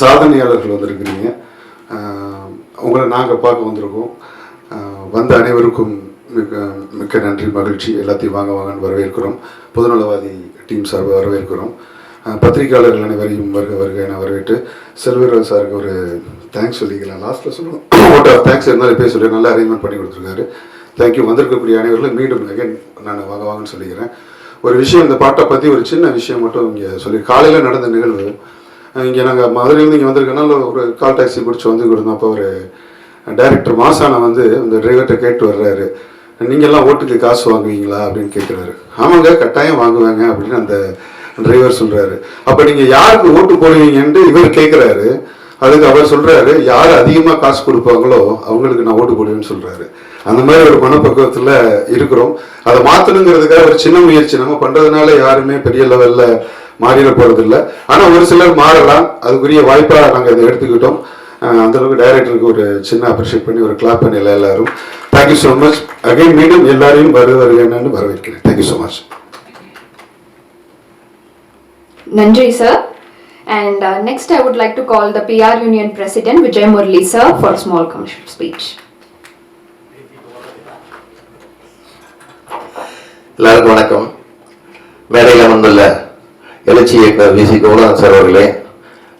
சாதனையாளர்கள் வந்திருக்கிறீங்க. உங்களை நாங்கள் பார்க்க வந்திருக்கோம். வந்த அனைவருக்கும் மிக மிக்க நன்றி மகிழ்ச்சி. எல்லாத்தையும் வாங்க வாங்கன்னு வரவேற்கிறோம். பொதுநலவாதி டீம் சார்பாக வரவேற்கிறோம். பத்திரிகையாளர்கள் அனைவரையும் வருக வருக என வரவேற்று செல்வராஜ் சாருக்கு ஒரு தேங்க்ஸ் சொல்லிக்கலாம். லாஸ்ட்டில் சொல்லணும். ஓட் ஆஃப் தேங்க்ஸ் இருந்தாலும் இப்போயே சொல்லி நல்லா அரேஞ்ச்மெண்ட் பண்ணி கொடுத்துருக்காரு. தேங்க்யூ வந்திருக்கக்கூடிய அனைவர்களும் மீண்டும் அகைன் நான் வாங்க வாங்கன்னு சொல்லிக்கிறேன். ஒரு விஷயம் இந்த பாட்டை பற்றி ஒரு சின்ன விஷயம் மட்டும் இங்கே சொல்லி காலையில் நடந்த நிகழ்வு இங்கே நாங்கள் மதுரையிலேருந்து இங்கே வந்திருக்கனால ஒரு கால் டாக்ஸி பிடிச்சி வந்து கொடுத்தோம் அப்போ ஒரு டைரக்டர் மாசானா வந்து அந்த டிரைவர்கிட்ட கேட்டு வர்றாரு. நீங்கள்லாம் ஓட்டுக்கு காசு வாங்குவீங்களா? அப்படின்னு கேட்குறாரு ஆமாங்க கட்டாயம் வாங்குவேங்க அப்படின்னு அந்த டிரைவர் சொல்கிறாரு அப்போ நீங்கள் யாருக்கு ஓட்டு போடுவீங்கன்ட்டு இவர் கேட்குறாரு அதுக்கு அவர் சொல்கிறாரு யார் அதிகமாக காசு கொடுப்பாங்களோ அவங்களுக்கு நான் ஓட்டு போடுவேன்னு சொல்கிறாரு அந்த மாதிரி ஒரு மனப்பக்குவத்தில் இருக்கிறோம். அதை மாற்றணுங்கிறதுக்காக ஒரு சின்ன முயற்சி. நம்ம பண்ணுறதுனால யாருமே பெரிய லெவலில் மாறிட போகிறதில்ல ஆனால் ஒரு சிலர் மாறலாம். அதுக்குரிய வாய்ப்பாக நாங்கள் இதை எடுத்துக்கிட்டோம். அஹ் அந்த அளவுக்கு டைரக்டருக்கு ஒரு சின்ன அப்ரிஷியேட் பண்ணி ஒரு கிளாப் பண்ணல எல்லாரும். தேங்க்யூ ஸோ மச் அகைன் மீண்டும் எல்லாரையும் வரு வருகிறேன்னு வரவேற்கிறேன். Thank you so much Nandri sir. And uh, next I would like to call the PR Union President Vijay Murli sir for a small commercial speech. எல்லாருக்கும் வணக்கம். மேடையில் வந்துள்ள எழுச்சி இயக்க விசி சி சார் அவர்களே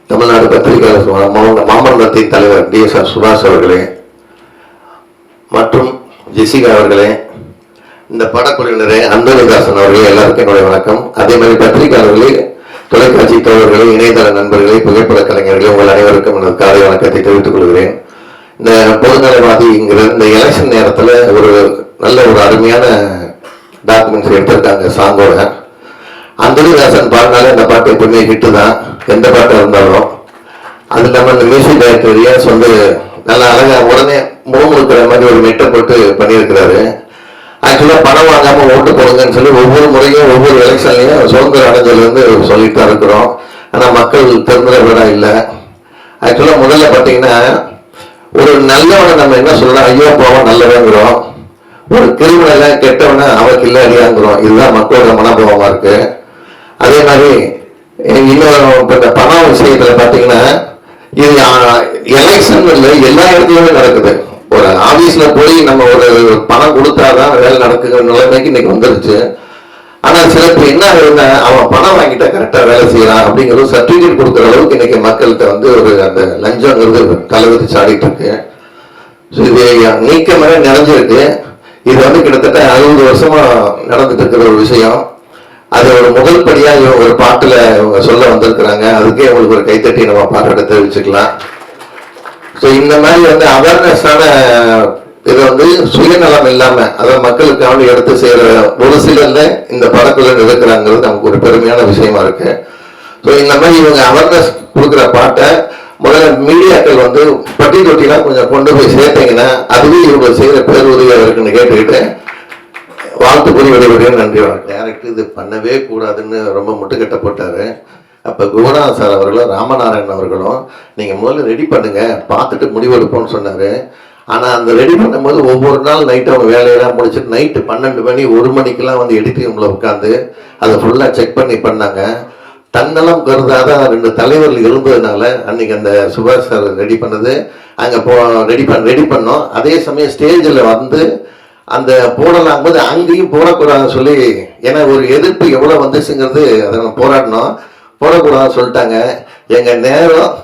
தமிழ்நாடு பத்திரிகையாளர் சங்க தலைவர் டி எஸ் ஆர் சுபாஷ் அவர்களே மற்றும் ஜெசிகா அவர்களே இந்த படக்குழுவினரே அன்பரதாசன் அவர்களே எல்லாருக்கும் என்னுடைய வணக்கம். அதே மாதிரி பத்திரிகையாளர்களே தொலைக்காட்சி தோழர்களே இணையதள நண்பர்களே புகைப்பட கலைஞர்களே உங்கள் அனைவருக்கும் எனது காலை வணக்கத்தை தெரிவித்துக் கொள்கிறேன். இந்த பொதுநலவாதிங்கிற இந்த எலெக்ஷன் நேரத்தில் ஒரு நல்ல ஒரு அருமையான டாக்குமெண்ட்ஸ் எடுத்திருக்காங்க சாங்கோட. அந்தரிதாசன் பாடினாலே இந்த பாட்டு எப்பவுமே ஹிட்டு தான். எந்த பாட்டாக இருந்தாலும். அது இல்லாமல் இந்த மியூசிக் டைரக்டர் ரியாஸ் வந்து நல்லா அழகா உடனே முழுமுழுக்கிற மாதிரி ஒரு மெட்டை போட்டு பண்ணியிருக்கிறாரு. ஆக்சுவலாக பணம் வாங்காமல் ஓட்டு போடுங்கன்னு சொல்லி ஒவ்வொரு முறையும் ஒவ்வொரு எலெக்ஷன்லையும் சுதந்திர அடைஞ்சதுலேருந்து சொல்லிட்டு தான் இருக்கிறோம். ஆனால் மக்கள் தெரிஞ்சவரா இல்லை. ஆக்சுவலாக முதல்ல பார்த்தீங்கன்னா ஒரு நல்லவனை நம்ம என்ன சொல்கிறோம் ஐயோ போவோம் நல்லவங்கிறோம் ஒரு கிரிமினலை கெட்டவனை அவன் கில்லாடியாங்கிறோம் இதுதான் மக்களோட மனோபாவமா இருக்குது அதே மாதிரி இன்னொரு இந்த பணம் விஷயத்துல பாத்தீங்கன்னா இது எலெக்ஷன் இல்லை எல்லா இடத்துலயுமே நடக்குது. ஒரு ஆபீஸ்ல போய் நம்ம ஒரு பணம் கொடுத்தாதான் வேலை நடக்குங்கிற நிலைமைக்கு இன்னைக்கு வந்துருச்சு. ஆனா சில பேர் என்ன ஆகுதுன்னா அவன் பணம் வாங்கிட்டா கரெக்டா வேலை செய்யலாம் அப்படிங்கிறது சர்டிபிகேட் கொடுக்குற அளவுக்கு இன்னைக்கு மக்கள்கிட்ட வந்து ஒரு அந்த லஞ்சங்கிறது தலைவிரிச்சு ஆடிட்டு இருக்கு. ஸோ இது நீக்க மாதிரி நிறைஞ்சிருக்கு. இது வந்து கிட்டத்தட்ட அறுபது வருஷமா நடந்துட்டு இருக்கிற ஒரு விஷயம். அது ஒரு முதல் படியா இவங்க ஒரு பாட்டுல இவங்க சொல்ல வந்திருக்கிறாங்க. அதுக்கே உங்களுக்கு ஒரு கைத்தட்டி நம்ம பாராட்ட தெரிவிச்சுக்கலாம். ஸோ இந்த மாதிரி வந்து அவேர்னஸான இது வந்து சுயநலம் இல்லாம அதாவது மக்களுக்காக எடுத்து செய்யற ஒரு சிலர்ல இந்த படக்குள்ள இருக்கிறாங்கிறது நமக்கு ஒரு பெருமையான விஷயமா இருக்கு. ஸோ இந்த மாதிரி இவங்க அவேர்னஸ் கொடுக்குற பாட்டை முதல்ல மீடியாக்கள் வந்து பட்டி தொட்டிலாம் கொஞ்சம் கொண்டு போய் சேர்த்தீங்கன்னா அதுவே இவங்க செய்யற பேருதவியாக இருக்குன்னு கேட்டுக்கிட்டு வாழ்த்து கூறி விடைபெறுகிறேன் நன்றி வணக்கம். டேரக்டர் இது பண்ணவே கூடாதுன்னு ரொம்ப முட்டுக்கட்ட போட்டார். அப்போ குணா சார் அவர்களும் ராமநாராயணன் அவர்களும் நீங்கள் முதல்ல ரெடி பண்ணுங்க பார்த்துட்டு முடிவெடுப்போம்னு சொன்னார். ஆனால் அந்த ரெடி பண்ணும்போது ஒவ்வொரு நாள் நைட்டு அவங்க வேலையெல்லாம் முடிச்சுட்டு நைட்டு பன்னெண்டு மணி ஒரு மணிக்கெல்லாம் வந்து எடிட்டிங் உட்காந்து அதை ஃபுல்லாக செக் பண்ணி பண்ணாங்க. தன்னலம் கருதாத ரெண்டு தலைவர்கள் இருந்ததுனால அன்னைக்கு அந்த சுபாஷ் சார் ரெடி பண்ணது. அங்கே போ ரெடி பண்ண ரெடி பண்ணோம். அதே சமயம் ஸ்டேஜில் வந்து அந்த போடலாம் போது அங்கேயும் போடக்கூடாதுன்னு சொல்லி ஏன்னா ஒரு எதிர்ப்பு எவ்வளோ வந்துச்சுங்கிறது அதை நம்ம போராடினோம் போடக்கூடாதுன்னு சொல்லிட்டாங்க. எங்கள் நேரம்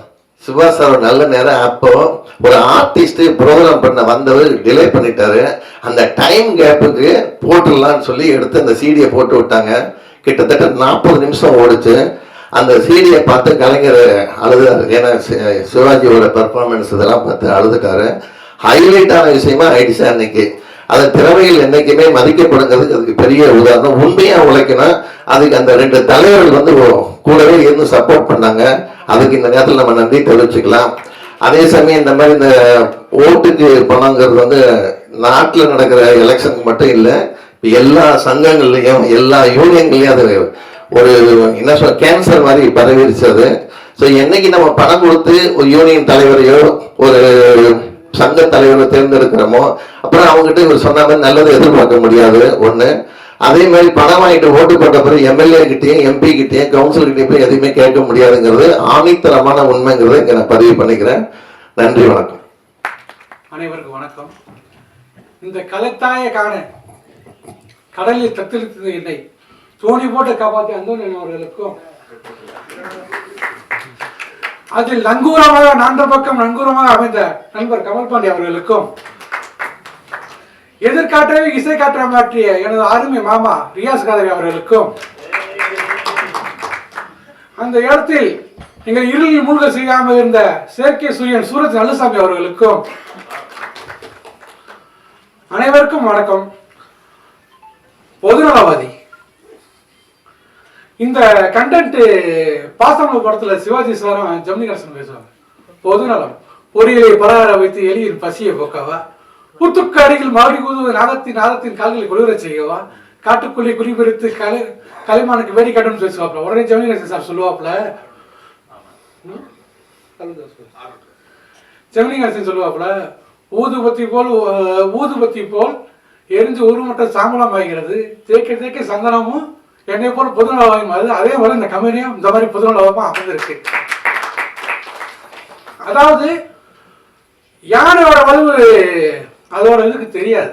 சுபாஷ் சார் நல்ல நேரம். அப்போ ஒரு ஆர்டிஸ்ட்டு ப்ரோக்ராம் பண்ண வந்தவர் டிலே பண்ணிட்டாரு. அந்த டைம் கேப்புக்கு போட்டுடலான்னு சொல்லி எடுத்து அந்த சீடியை போட்டு விட்டாங்க. கிட்டத்தட்ட நாற்பது நிமிஷம் ஓடிச்சு. அந்த சீடியை பார்த்து கலைஞர் அழுதாரு. ஏன்னா சி- சிவாஜியோட பெர்ஃபார்மன்ஸ் இதெல்லாம் பார்த்து அழுதுட்டாரு. ஹைலைட்டான விஷயமா ஆயிடுச்சு அன்னைக்கு. அது திறமையில் என்றைக்குமே மதிக்கப்படுங்கிறதுக்கு அதுக்கு பெரிய உதாரணம். உண்மையா உழைக்கணும் அதுக்கு அந்த ரெண்டு தலைவர்கள் வந்து கூடவே இருந்து சப்போர்ட் பண்ணாங்க. அதுக்கு இந்த நேரத்தில் நம்ம நன்றி தெரிவிச்சுக்கலாம். அதே சமயம் இந்த மாதிரி இந்த ஓட்டுக்கு பணங்கிறது வந்து நாட்டில் நடக்கிற எலெக்ஷனுக்கு மட்டும் இல்லை எல்லா சங்கங்கள்லையும் எல்லா யூனியன்கள்லையும் அது ஒரு என்ன சொல்ல கேன்சர் மாதிரி பரவிருச்சு அது. ஸோ என்னைக்கு நம்ம பணம் கொடுத்து ஒரு யூனியன் தலைவரையோ ஒரு சங்க தலைவரை தேர்ந்தெடுக்கிறோமோ அப்புறம் அவங்ககிட்ட இவர் சொன்ன மாதிரி எதிர்பார்க்க முடியாது. ஒன்று அதே மாதிரி பணம் வாங்கிட்டு ஓட்டு போட்ட பிறகு எம்எல்ஏ கிட்டேயும் எம்பி கிட்டேயும் கவுன்சில் கிட்டேயும் போய் எதுவுமே கேட்க முடியாதுங்கிறது ஆணித்தரமான உண்மைங்கிறத இங்க நான் பதிவு பண்ணிக்கிறேன். நன்றி வணக்கம். அனைவருக்கும் வணக்கம். இந்த கலத்தாய காண கடலில் தத்தளித்தது என்னை. தோணி போட்டு காப்பாற்றி அந்தோனியன் அவர்களுக்கும் அதில் நங்கூரமாக நான்கு பக்கம் நங்கூரமாக அமைந்த நண்பர் கமல் பாண்டி அவர்களுக்கும் எதிர்காட்டவே இசை காற்ற மாற்றிய எனது அருமை மாமா ரியாஸ் காதவி அவர்களுக்கும் அந்த இடத்தில் எங்கள் இருளில் மூழ்க செய்யாமல் இருந்த செயற்கை சூரியன் சூரத் நல்லசாமி அவர்களுக்கும் அனைவருக்கும் வணக்கம். பொதுநலவாதி இந்த கண்டென்ட் பாசமல படத்துல சிவாஜி சாரும் ஜெமினி கணேசன் பேசுவாங்க. பொதுநலம் பொறியிலை பரார வைத்து எலியின் பசியை போக்கவா? புத்துக்கு அருகில் மறுபடி கூதுவது நாகத்தின் நாகத்தின் கால்களை குளிர செய்யவா? காட்டுக்குள்ளே குறிப்பிடித்து கலை கலைமானுக்கு வேடி கட்டணும் பேசுவாப்ல. உடனே ஜெமினி கணேசன் சார் சொல்லுவாப்ல. ம்? சொல்லுங்க, ஜெமினி கணேசன் சொல்லுவாப்புல ஊதுபத்தி போல் ஊதுபத்தி போல் எரிஞ்சு உருமட்டம் சாம்பலம் ஆகிறது தேக்க தேக்க சந்தனமும் என்னை போல புதுநலவாயும் அது அதே மாதிரி இந்த கம்பெனியும் இந்த மாதிரி புதுநலவமா அமைந்திருக்கு அதாவது யானையோட வலுவு அதோட இதுக்கு தெரியாது.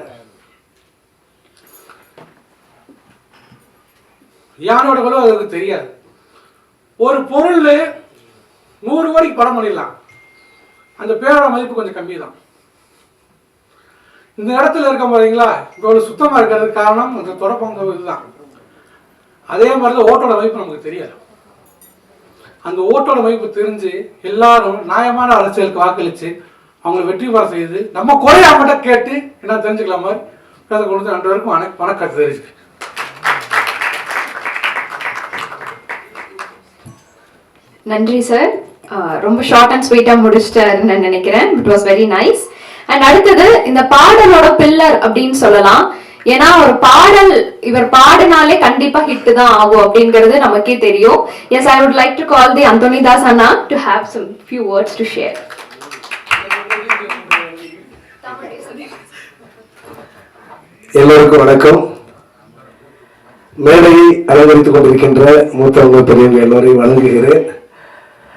யானையோட வலுவு அதுக்கு தெரியாது. ஒரு பொருள் நூறு கோடிக்கு படம் பண்ணிடலாம். அந்த பேரோட மதிப்பு கொஞ்சம் கம்மி தான் இந்த இடத்துல இருக்க பாத்தீங்களா? இவ்வளவு சுத்தமா இருக்கிறதுக்கு காரணம் இந்த தொடப்பம் இதுதான் அதே மாதிரி தான் ஓட்டோட மதிப்பு நமக்கு தெரியாது. அந்த ஓட்டோட மதிப்பு தெரிஞ்சு எல்லாரும் நியாயமான அரசியலுக்கு வாக்களிச்சு அவங்களை வெற்றி பெற செய்து நம்ம குறைய அவங்கள்ட்ட கேட்டு என்ன தெரிஞ்சுக்கலாம் மாதிரி அதை கொடுத்து ரெண்டு பேருக்கும் வணக்க வணக்கம் தெரிஞ்சு நன்றி சார் ரொம்ப ஷார்ட் அண்ட் ஸ்வீட்டாக முடிச்சிட்டாருன்னு நான் நினைக்கிறேன். It was very nice and அடுத்தது இந்த பாடலோட பில்லர் அப்படின்னு சொல்லலாம். ஏன்னா ஒரு பாடல் இவர் பாடினாலே கண்டிப்பா ஹிட் தான் ஆகும் அப்படிங்கிறது நமக்கே தெரியும். Yes I would like to call the Anthony Das anna to have some few words to share எல்லோருக்கும் வணக்கம். மேடையை அலங்கரித்துக் கொண்டிருக்கின்ற மூத்தவங்க பெரியவங்க எல்லோரையும் வணங்குகிறேன்.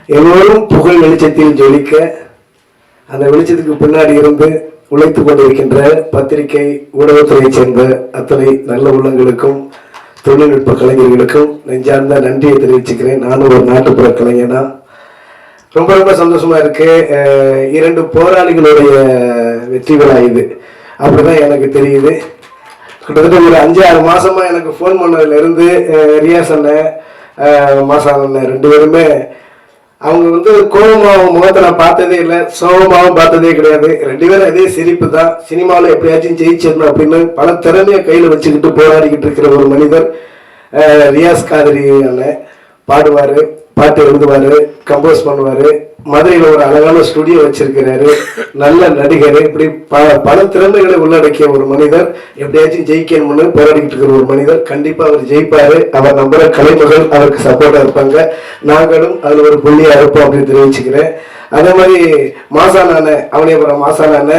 எல்லோரும் புகழ் வெளிச்சத்தில் ஜொலிக்க அந்த வெளிச்சத்துக்கு பின்னாடி இருந்து உழைத்துக் கொண்டிருக்கின்ற பத்திரிகை ஊடகத்துறையைச் சேர்ந்த அத்தனை நல்ல உள்ளங்களுக்கும் தொழில்நுட்ப கலைஞர்களுக்கும் நெஞ்சார்ந்த நன்றியை தெரிவிச்சுக்கிறேன். நானும் ஒரு நாட்டுப்புற கலைஞனா. ரொம்ப ரொம்ப சந்தோஷமா இருக்கு. இரண்டு போராளிகளுடைய வெற்றி விழா இது. அப்படிதான் எனக்கு தெரியுது. கிட்டத்தட்ட ஒரு அஞ்சு ஆறு மாசமா எனக்கு ஃபோன் பண்ணதுல இருந்து சொன்ன ரியாஸ் ரெண்டு பேருமே அவங்க வந்து கோபமாவும் முகத்தை நான் பார்த்ததே இல்லை சோகமாவும் பார்த்ததே கிடையாது. ரெண்டு பேரும் அதே சிரிப்பு தான். சினிமாவில் எப்படியாச்சும் ஜெயிச்சிடணும் அப்படின்னு பல திறமையை கையில் வச்சுக்கிட்டு போராடிக்கிட்டு இருக்கிற ஒரு மனிதர் ரியாஸ் காதரி அண்ணன் பாடுவார் பாட்டு எழுதுவார் கம்போஸ் பண்ணுவார். மதுரையில் ஒரு அழகான ஸ்டுடியோ வச்சிருக்கிறாரு. நல்ல நடிகர். இப்படி ப பல திறமைகளை உள்ளடக்கிய ஒரு மனிதர். எப்படியாச்சும் ஜெயிக்கணும்னு போராடிக்கிட்டு இருக்கிற ஒரு மனிதர். கண்டிப்பாக அவர் ஜெயிப்பார். அவர் நம்புகிற கலைமகள் அவருக்கு சப்போர்ட்டாக இருப்பாங்க. நாங்களும் அதில் ஒரு புள்ளியாக இருப்போம் அப்படின்னு தெரிவிச்சுக்கிறேன். அதே மாதிரி மாசானான அவனியபுரம் மாசானான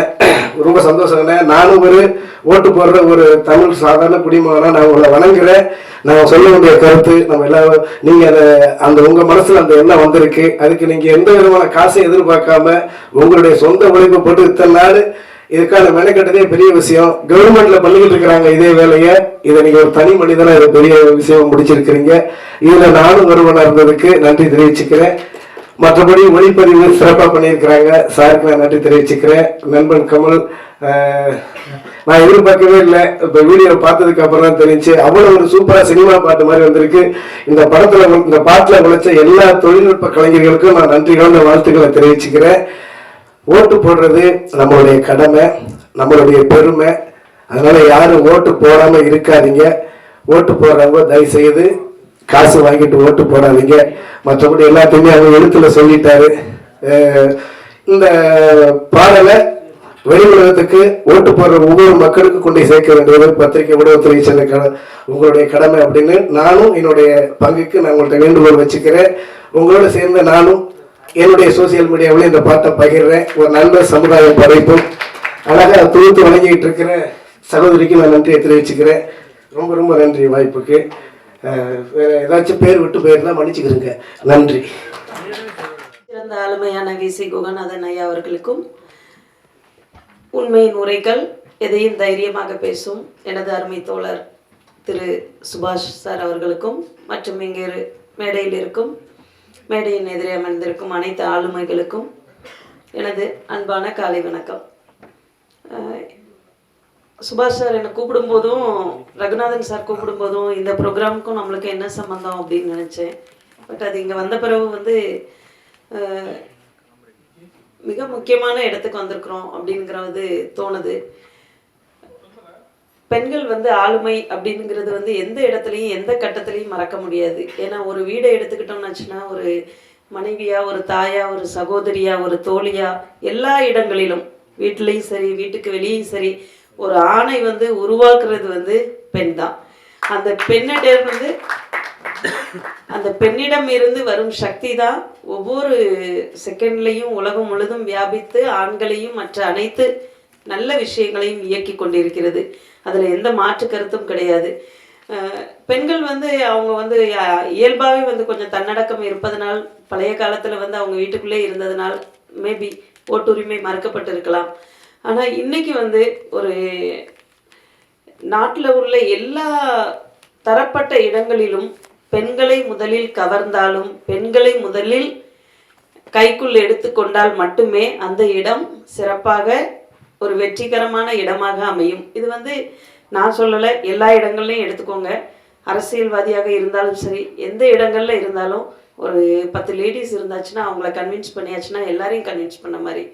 ரொம்ப சந்தோஷங்க நானும் ஒரு ஓட்டு போடுற ஒரு தமிழ் சாதாரண குடிமகனாக நான் உங்களை வணங்குறேன். நான் சொல்ல வேண்டிய கருத்து நம்ம எல்லாரும் நீங்கள் அதை அந்த உங்கள் மனசில் அந்த எண்ணம் வந்திருக்கு. அதுக்கு நீங்கள் எந்த விதமான காசையும் எதிர்பார்க்காம உங்களுடைய சொந்த உழைப்பு போட்டு இத்தனை நாள் இதுக்கான மெனக்கட்டதே பெரிய விஷயம். கவர்மெண்ட்ல பண்ணிக்கிட்டு இருக்கிறாங்க இதே வேலையை. இதை நீங்க ஒரு தனி மனிதனா இது பெரிய விஷயம் முடிச்சிருக்கிறீங்க. இதுல நானும் ஒருவனா இருந்ததுக்கு நன்றி தெரிவிச்சுக்கிறேன். மற்றபடி ஒளிப்பதிவு சிறப்பாக பண்ணியிருக்கிறாங்க. சாருக்கு நான் நன்றி தெரிவிச்சுக்கிறேன். நண்பன் கமல் நான் எதிர்பார்க்கவே இல்லை. இப்போ வீடியோ பார்த்ததுக்கு அப்புறம் தான் தெரிஞ்சு அவ்வளோ ஒரு சூப்பராக சினிமா பாட்டு மாதிரி வந்திருக்கு. இந்த படத்தில் இந்த பாட்டில் உழைச்ச எல்லா தொழில்நுட்ப கலைஞர்களுக்கும் நான் நன்றி கலந்த வாழ்த்துக்களை தெரிவிச்சுக்கிறேன். ஓட்டு போடுறது நம்மளுடைய கடமை நம்மளுடைய பெருமை. அதனால் யாரும் ஓட்டு போடாமல் இருக்காதீங்க. ஓட்டு போடுறவங்க தயவு செய்து காசு வாங்கிட்டு ஓட்டு போடாதீங்க. மற்றபடி எல்லாத்தையுமே அவங்க எழுத்துல சொல்லிட்டாரு. இந்த பாடலை வெளி உலகத்துக்கு ஓட்டு போடுற ஒவ்வொரு மக்களுக்கும் கொண்டு சேர்க்க வேண்டியது பத்திரிகை ஊடகத்துறை சேர்ந்த உங்களுடைய கடமை அப்படின்னு நானும் என்னுடைய பங்குக்கு நான் உங்கள்கிட்ட வேண்டுகோள் வச்சுக்கிறேன். உங்களோட சேர்ந்து நானும் என்னுடைய சோசியல் மீடியாவில் இந்த பாட்டை பகிர்றேன். ஒரு நல்ல சமுதாய படைப்பும் அழகாக தொகுத்து வழங்கிட்டு இருக்கிற சகோதரிக்கு நான் நன்றியை தெரிவிச்சுக்கிறேன். ரொம்ப ரொம்ப நன்றி வாய்ப்புக்கு. வேற ஏதாச்சும் பேர் விட்டு போயிருந்தா மன்னிச்சுக்கிறேங்க நன்றி. சிறந்த ஆளுமையான விசை குகநாதன் ஐயா அவர்களுக்கும் உண்மையின் உரைகள் எதையும் தைரியமாக பேசும் எனது அருமை தோழர் திரு. சுபாஷ் சார் அவர்களுக்கும் மற்றும் இங்கே மேடையில் இருக்கும் மேடையின் எதிரே அமர்ந்திருக்கும் அனைத்து ஆளுமைகளுக்கும் எனது அன்பான காலை வணக்கம். சுபாஷ் சார் என்னை கூப்பிடும்போதும் ரகுநாதன் சார் கூப்பிடும்போதும் இந்த ப்ரோக்ராமுக்கும் நம்மளுக்கு என்ன சம்மந்தம் அப்படின்னு நினச்சேன். பட் அது இங்கே வந்த பிறகு வந்து மிக முக்கியமான இடத்துக்கு வந்திருக்கிறோம் அப்படிங்கிறது தோணுது. பெண்கள் வந்து ஆளுமை அப்படிங்கிறது வந்து எந்த இடத்துலையும் எந்த கட்டத்துலையும் மறக்க முடியாது. ஏன்னா ஒரு வீடை எடுத்துக்கிட்டோம்னாச்சுன்னா ஒரு மனைவியா ஒரு தாயா ஒரு சகோதரியா ஒரு தோழியா எல்லா இடங்களிலும் வீட்டிலையும் சரி வீட்டுக்கு வெளியும் சரி ஒரு ஆணை வந்து உருவாக்குறது வந்து பெண் தான். அந்த பெண்ணிடம் வந்து அந்த பெண்ணிடம் இருந்து வரும் சக்தி தான் ஒவ்வொரு செகண்ட்லையும் உலகம் முழுதும் வியாபித்து ஆண்களையும் மற்ற அனைத்து நல்ல விஷயங்களையும் இயக்கி கொண்டிருக்கிறது. அதில் எந்த மாற்று கருத்தும் கிடையாது. பெண்கள் வந்து அவங்க வந்து இயல்பாகவே வந்து கொஞ்சம் தன்னடக்கம் இருப்பதனால் பழைய காலத்தில் வந்து அவங்க வீட்டுக்குள்ளே இருந்ததுனால் மேபி ஓட்டுரிமை மறுக்கப்பட்டிருக்கலாம். ஆனால் இன்னைக்கு வந்து ஒரு நாட்டில் உள்ள எல்லா தரப்பட்ட இடங்களிலும் பெண்களை முதலில் கவர்ந்தாலும் பெண்களை முதலில் கைக்குள் எடுத்துக்கொண்டால் மட்டுமே அந்த இடம் சிறப்பாக ஒரு வெற்றிகரமான இடமாக அமையும். இது வந்து நான் சொல்லலை எல்லா இடங்கள்லையும் எடுத்துக்கோங்க. அரசியல்வாதியாக இருந்தாலும் சரி எந்த இடங்களில் இருந்தாலும் ஒரு பத்து லேடிஸ் இருந்தாச்சுன்னா அவங்கள கன்வின்ஸ் பண்ணியாச்சுன்னா எல்லாரையும் கன்வின்ஸ் பண்ண மாதிரி.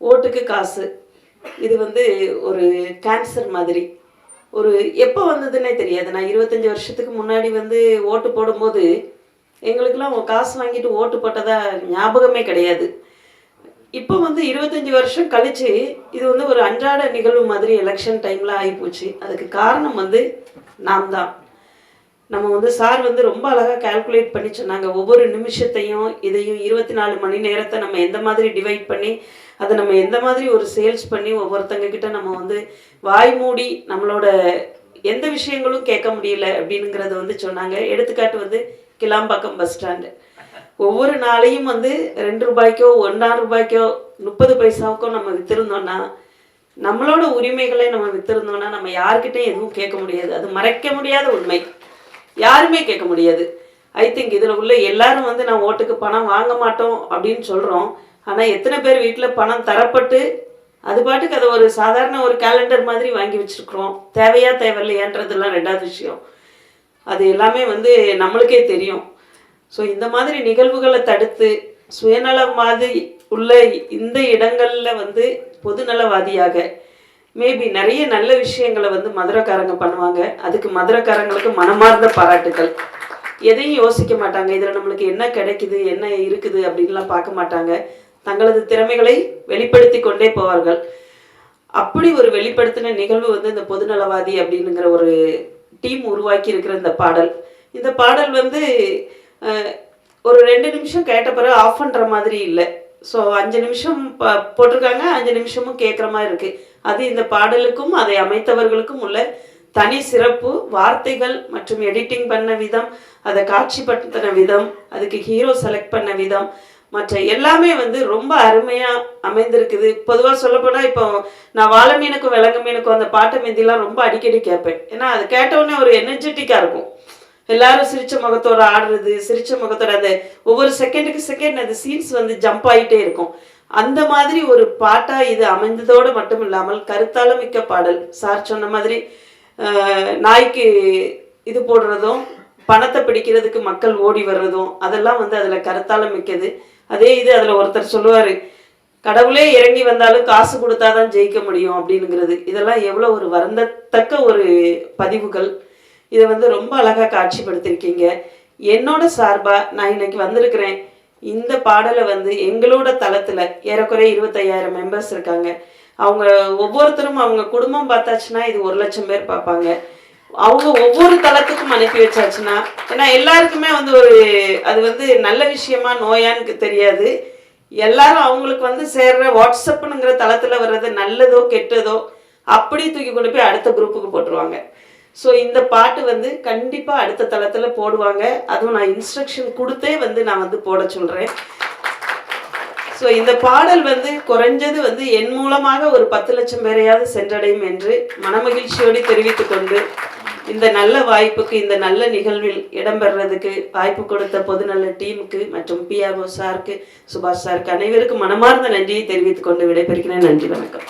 ஓட்டுக்கு காசு இது வந்து ஒரு கேன்சர் மாதிரி. ஒரு எப்போ வந்ததுன்னே தெரியாது. நான் இருபத்தஞ்சி வருஷத்துக்கு முன்னாடி வந்து ஓட்டு போடும்போது எங்களுக்கெல்லாம் காசு வாங்கிட்டு ஓட்டு போட்டதா ஞாபகமே கிடையாது. இப்போ வந்து இருபத்தஞ்சி வருஷம் கழித்து இது வந்து ஒரு அன்றாட நிகழ்வு மாதிரி எலெக்ஷன் டைமில் ஆகிப்போச்சு. அதுக்கு காரணம் வந்து நாம் தான். நம்ம வந்து சார் வந்து ரொம்ப அழகாக கால்குலேட் பண்ணி சொன்னாங்க. ஒவ்வொரு நிமிஷத்தையும் இதையும் இருபத்தி நாலு மணி நேரத்தை நம்ம எந்த மாதிரி டிவைட் பண்ணி அதை நம்ம எந்த மாதிரி ஒரு சேல்ஸ் பண்ணி ஒவ்வொருத்தங்க கிட்ட நம்ம வந்து வாய் மூடி நம்மளோட எந்த விஷயங்களும் கேட்க முடியல அப்படிங்கிறத வந்து சொன்னாங்க. எடுத்துக்காட்டு வந்து கிளாம்பாக்கம் பஸ் ஸ்டாண்டு ஒவ்வொரு நாளையும் வந்து ரெண்டு ரூபாய்க்கோ ஒன்றா ரூபாய்க்கோ முப்பது பைசாவுக்கோ நம்ம வித்திருந்தோம்னா நம்மளோட உரிமைகளை நம்ம வித்திருந்தோம்னா நம்ம யார்கிட்டயும் எதுவும் கேட்க முடியாது. அது மறைக்க முடியாத உண்மை. யாருமே கேட்க முடியாது. ஐ திங்க் இதில் உள்ள எல்லாரும் வந்து நான் ஓட்டுக்கு பணம் வாங்க மாட்டோம் அப்படின்னு சொல்கிறோம் ஆனால் எத்தனை பேர் வீட்டில் பணம் தரப்பட்டு அது பாட்டுக்கு அதை ஒரு சாதாரண ஒரு கேலண்டர் மாதிரி வாங்கி வச்சுருக்குறோம். தேவையா தேவையில்லையான்றதெல்லாம் ரெண்டாவது விஷயம். அது எல்லாமே வந்து நம்மளுக்கே தெரியும். ஸோ இந்த மாதிரி நிகழ்வுகளை தடுத்து சுயநலம் மாதிரி உள்ள இந்த இடங்களில் வந்து பொதுநலவாதியாக மேபி நிறைய நல்ல விஷயங்களை வந்து மதுரக்காரங்க பண்ணுவாங்க. அதுக்கு மதுரக்காரங்களுக்கு மனமார்ந்த பாராட்டுகள் எதையும் யோசிக்க மாட்டாங்க. இதில் நம்மளுக்கு என்ன கிடைக்குது என்ன இருக்குது அப்படின்லாம் பார்க்க மாட்டாங்க. தங்களது திறமைகளை வெளிப்படுத்தி கொண்டே போவார்கள். அப்படி ஒரு வெளிப்படுத்தின நிகழ்வு வந்து இந்த பொதுநலவாதி அப்படிங்கிற ஒரு டீம் உருவாக்கி இருக்கிற இந்த பாடல். இந்த பாடல் வந்து ஒரு ரெண்டு நிமிஷம் கேட்ட பிறகு ஆஃப் பண்ணுற மாதிரி இல்லை. ஸோ அஞ்சு நிமிஷம் ப- போட்டிருக்காங்க அஞ்சு நிமிஷமும் கேட்குற மாதிரி இருக்குது அது இந்த பாடலுக்கும் அதை அமைத்தவர்களுக்கும் உள்ள தனி சிறப்பு வார்த்தைகள் மற்றும் எடிட்டிங் பண்ண விதம் அதை காட்சிப்படுத்தின விதம் அதுக்கு ஹீரோ செலக்ட் பண்ண விதம் மற்ற எல்லாமே வந்து ரொம்ப அருமையாக அமைந்திருக்குது. பொதுவாக சொல்லப்போனால் இப்போ நான் வாழை மீனுக்கும் விலங்கு மீனுக்கும் அந்த பாட்டு மீந்திலாம் ரொம்ப அடிக்கடி கேட்பேன். ஏன்னா அது கேட்டவுடனே ஒரு எனர்ஜெட்டிக்காக இருக்கும். எல்லாரும் சிரிச்ச முகத்தோட ஆடுறது சிரிச்ச முகத்தோட அந்த ஒவ்வொரு செகண்டுக்கு செகண்ட் அந்த சீன்ஸ் வந்து ஜம்ப் ஆகிட்டே இருக்கும். அந்த மாதிரி ஒரு பாட்டா இது அமைந்ததோடு மட்டும் இல்லாமல் கருத்தால மிக்க பாடல். சார் சொன்ன மாதிரி நாய்க்கு இது போடுறதும் பணத்தை பிடிக்கிறதுக்கு மக்கள் ஓடி வர்றதும் அதெல்லாம் வந்து அதில் கருத்தால மிக்கது. அதே இது அதில் ஒருத்தர் சொல்லுவார் கடவுளே இறங்கி வந்தாலும் காசு கொடுத்தாதான் ஜெயிக்க முடியும் அப்படிங்கிறது இதெல்லாம் எவ்வளோ ஒரு வருந்தத்தக்க ஒரு பதிவுகள். இதை வந்து ரொம்ப அழகாக காட்சிப்படுத்திருக்கீங்க. என்னோட சார்பாக நான் இன்னைக்கு வந்திருக்கிறேன். இந்த பாடலை வந்து எங்களோட தளத்தில் ஏறக்குறைய இருபத்தையாயிரம் மெம்பர்ஸ் இருக்காங்க. அவங்க ஒவ்வொருத்தரும் அவங்க குடும்பம் பார்த்தாச்சுன்னா இது ஒரு லட்சம் பேர் பார்ப்பாங்க. அவங்க ஒவ்வொரு தளத்துக்கும் அனுப்பி வச்சாச்சுன்னா ஏன்னா எல்லாருக்குமே வந்து ஒரு அது வந்து நல்ல விஷயமா நோயான்னு தெரியாது. எல்லாரும் அவங்களுக்கு வந்து சேர்ற வாட்ஸ்அப்புங்கிற தளத்தில் வர்றது நல்லதோ கெட்டதோ அப்படியே தூக்கி கொண்டு போய் அடுத்த குரூப்புக்கு போட்டுருவாங்க. ஸோ இந்த பாட்டு வந்து கண்டிப்பாக அடுத்த தளத்தில் போடுவாங்க. அதுவும் நான் இன்ஸ்ட்ரக்ஷன் கொடுத்தே வந்து நான் வந்து போட சொல்கிறேன் ஸோ இந்த பாடல் வந்து குறைஞ்சது வந்து என் மூலமாக ஒரு பத்து லட்சம் பேரையாவது சென்றடையும் என்று மனமகிழ்ச்சியோடு தெரிவித்துக்கொண்டு இந்த நல்ல வாய்ப்புக்கு இந்த நல்ல நிகழ்வில் இடம்பெறதுக்கு வாய்ப்பு கொடுத்த பொதுநல டீமுக்கு மற்றும் பிஆர்ஓ சாருக்கு சுபாஷ் சாருக்கு அனைவருக்கும் மனமார்ந்த நன்றியை தெரிவித்துக் கொண்டு விடைபெறுகிறேன். நன்றி வணக்கம்.